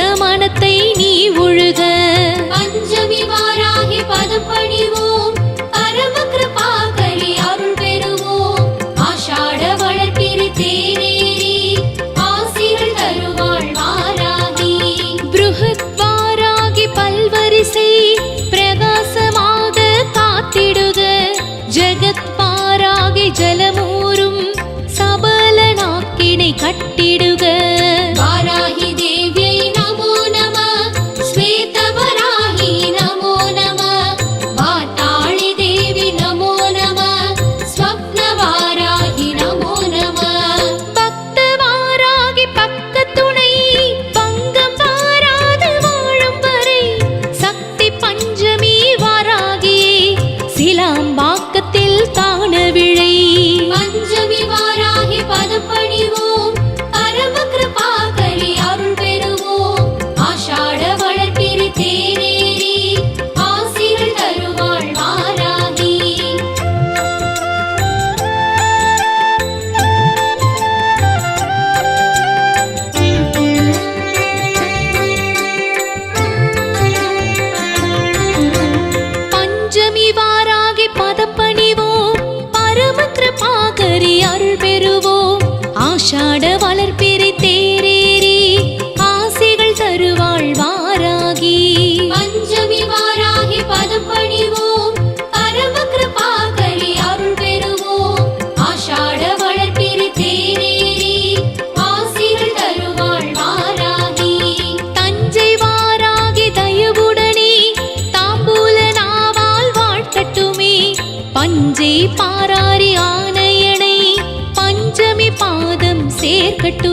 சித்த மனத்தை நீ ஒழுக. பஞ்சமி வாராகி பதப்ப தஞ்சை பாராரி ஆனையனை பஞ்சமி பாதம் சேர்க்கட்டும்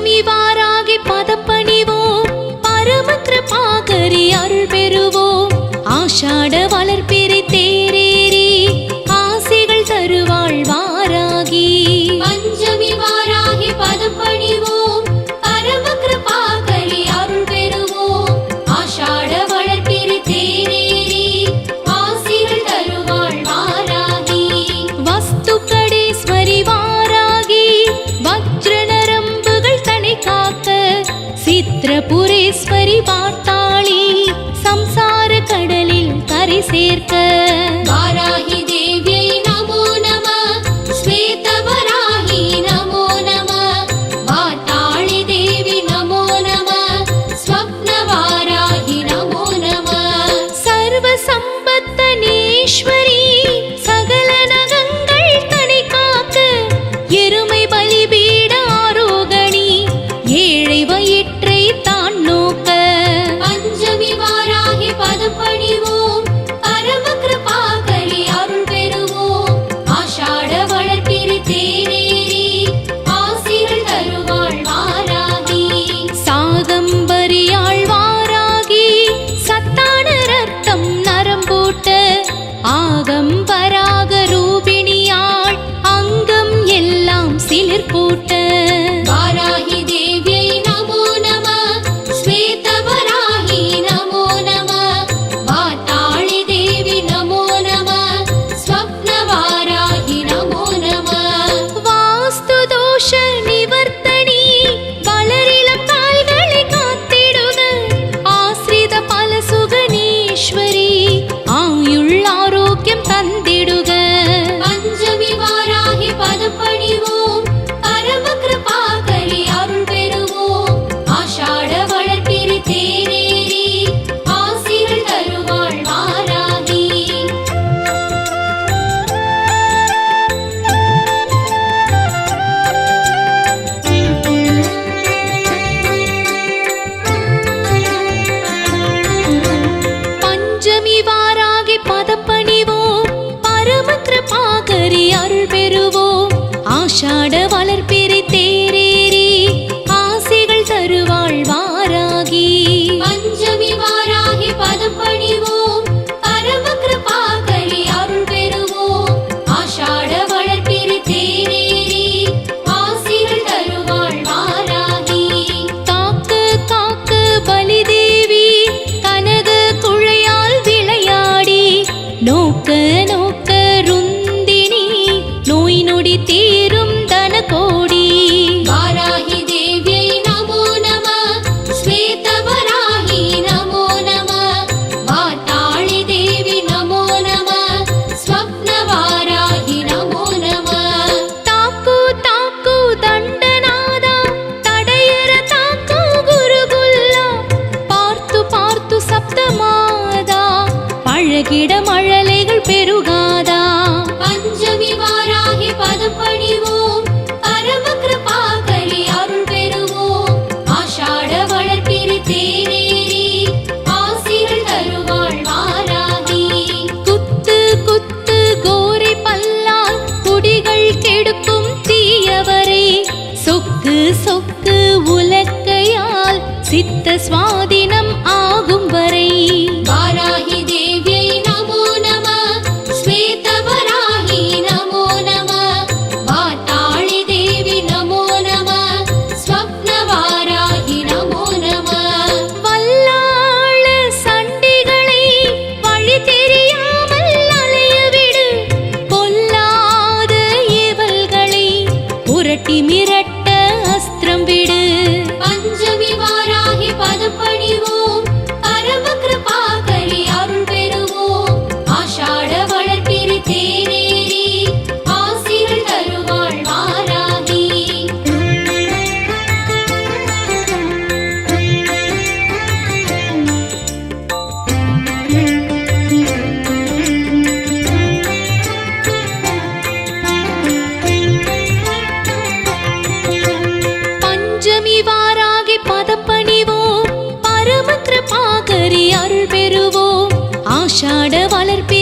பஞ்சமி கடலில் ஆஷாட வளர்ப்பி